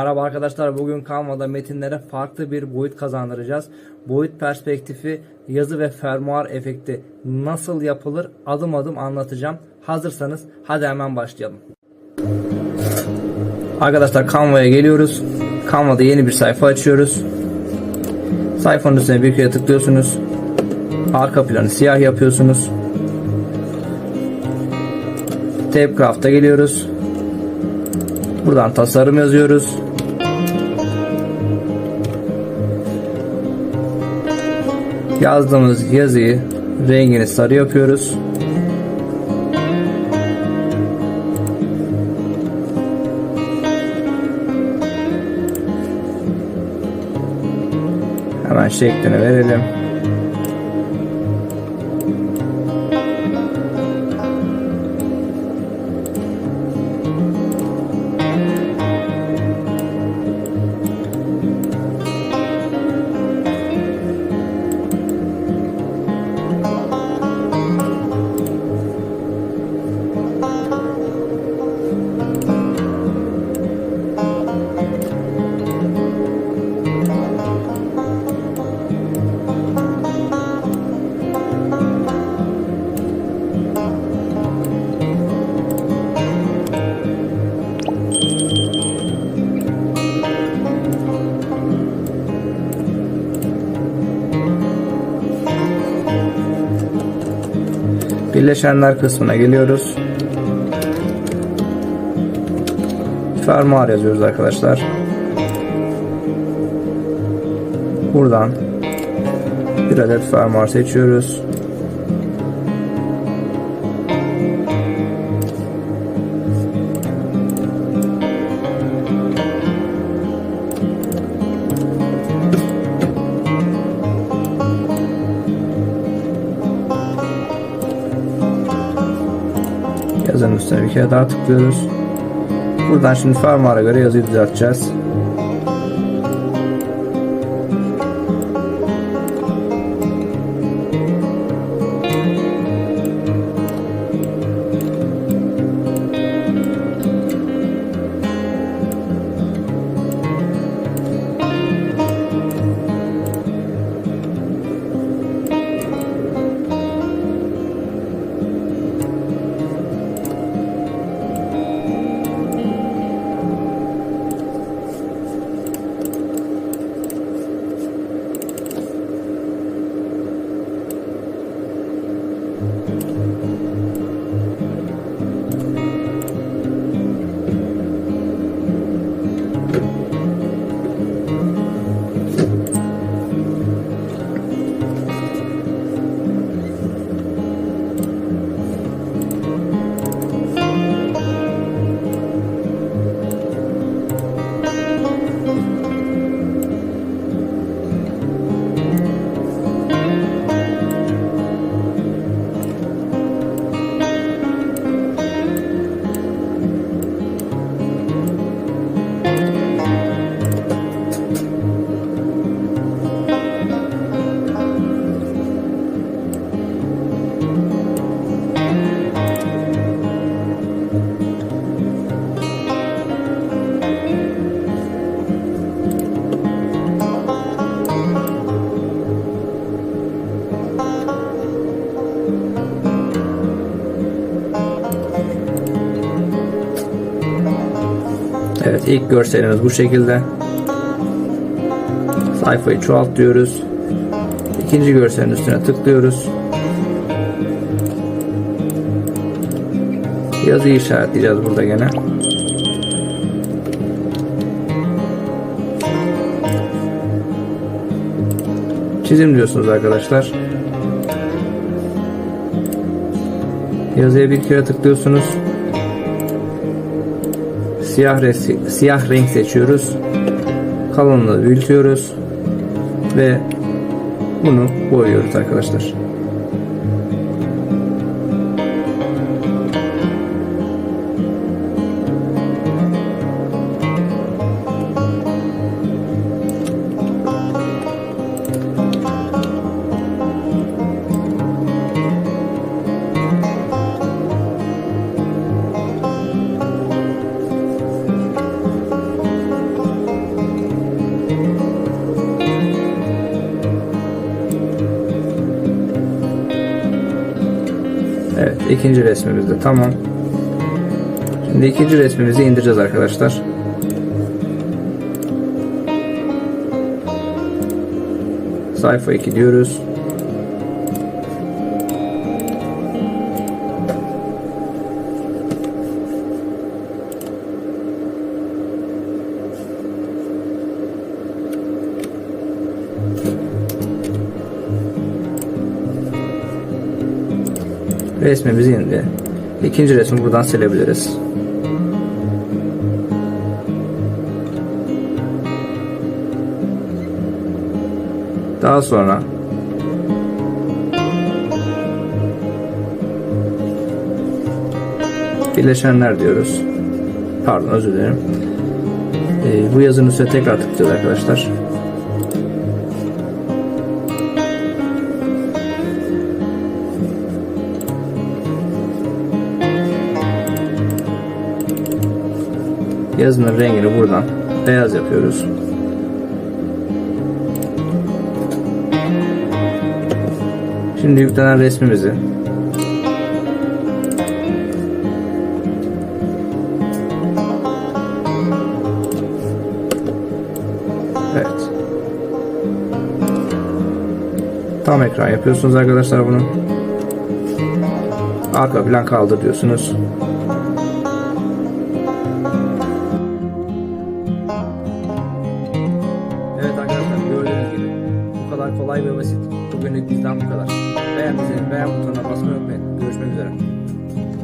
Merhaba arkadaşlar. Bugün Canva'da metinlere farklı bir boyut kazandıracağız. Boyut perspektifi, yazı ve fermuar efekti nasıl yapılır adım adım anlatacağım. Hazırsanız hadi hemen başlayalım. Arkadaşlar Canva'ya geliyoruz. Canva'da yeni bir sayfa açıyoruz. Sayfanın üstüne bir kere tıklıyorsunuz. Arka planı siyah yapıyorsunuz. Tapecraft'a geliyoruz. Buradan tasarım yazıyoruz. Yazdığımız yazıyı rengini sarı yapıyoruz. Hemen şeklini verelim. Birleşenler kısmına geliyoruz. Fermuar yazıyoruz arkadaşlar. Buradan bir adet fermuar seçiyoruz. Üstüne bir kere daha tıklıyoruz. Buradan şimdi fermuara göre yazıyı düzelteceğiz. İlk görselimiz bu şekilde. Sayfayı çoğalt diyoruz. İkinci görselin üstüne tıklıyoruz. Yazıyı işaretleyeceğiz burada gene. Çizim diyorsunuz arkadaşlar. Yazıya bir kere tıklıyorsunuz. Siyah, renk, siyah renk seçiyoruz. Kalınlığı büyütüyoruz. Ve bunu boyuyoruz arkadaşlar. İkinci resmimiz de tamam. Şimdi ikinci resmimizi indireceğiz arkadaşlar. Sayfa 2 diyoruz. Resmimiz indi. İkinci resmi buradan silebiliriz. Daha sonra bileşenler diyoruz. Pardon özür dilerim. Ee, bu yazının üstüne tekrar tıklıyoruz arkadaşlar. Yazının rengini buradan beyaz yapıyoruz. Şimdi yüklenen resmimizi Evet. Tam ekran yapıyorsunuz arkadaşlar bunu. Arka plan kaldır diyorsunuz. Bizden bu kadar. Beğendiyseniz beğen butonuna